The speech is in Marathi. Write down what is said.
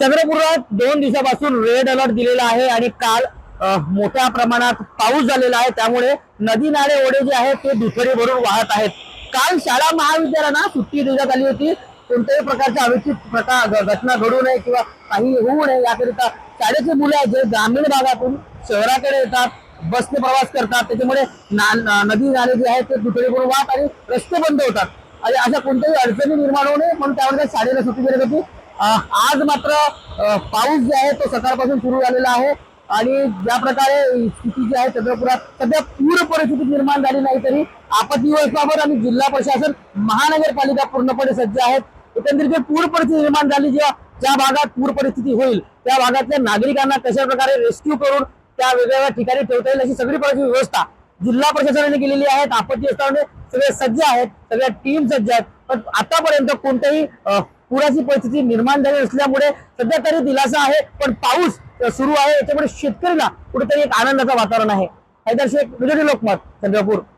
चंद्रपुरात दोन दिवसापासून रेड अलर्ट दिलेला आहे आणि काल मोठ्या प्रमाणात पाऊस झालेला आहे. त्यामुळे नदी नाले ओढे जे आहेत ते दुथडी भरून वाहत आहेत. काल शाळा महाविद्यालयांना सुट्टी देण्यात आली होती. कोणत्याही प्रकारच्या अविचित प्रकार घ- घटना घडू नये किंवा काही होऊ नये याकरिता शाळेचे मुले आहेत जे ग्रामीण भागातून शहराकडे येतात बसने प्रवास करतात. त्याच्यामुळे ना- नदी नाले जे आहेत ते दुथडी भरून वाहत आणि रस्ते बंद होतात. आणि अशा कोणत्याही अडचणी निर्माण होऊ नये म्हणून त्यामुळे शाळेला सुट्टी देण्यात होती. आज मात्र पाऊस जे आहे तो सकाळपासून सुरू झालेला आहे आणि ज्या प्रकारे स्थिती जी आहे चंद्रपुरात सध्या पूर परिस्थिती निर्माण झाली नाही तरी आपत्ती व्यवस्थापन आणि जिल्हा प्रशासन महानगरपालिका पूर्णपणे सज्ज आहेत. एकंदरीत जे पूर परिस्थिती निर्माण झाली जेव्हा ज्या भागात पूर परिस्थिती होईल त्या भागातल्या नागरिकांना कशा प्रकारे रेस्क्यू करून त्या वेगवेगळ्या ठिकाणी ठेवता येईल अशी सगळी प्रकारची व्यवस्था जिल्हा प्रशासनाने केलेली आहे आपत्ती व्यवस्थापने सगळे सज्ज आहेत सगळ्या टीम सज्ज आहेत. पण आतापर्यंत कोणत्याही पुराची परिस्थिती निर्माण झाली असल्यामुळे सध्या तरी दिलासा आहे पण पाऊस सुरू आहे. याच्यामुळे शेतकरीला कुठेतरी एक आनंदाचं वातावरण आहे. हैदर शेख विजय लोकमत चंद्रपूर.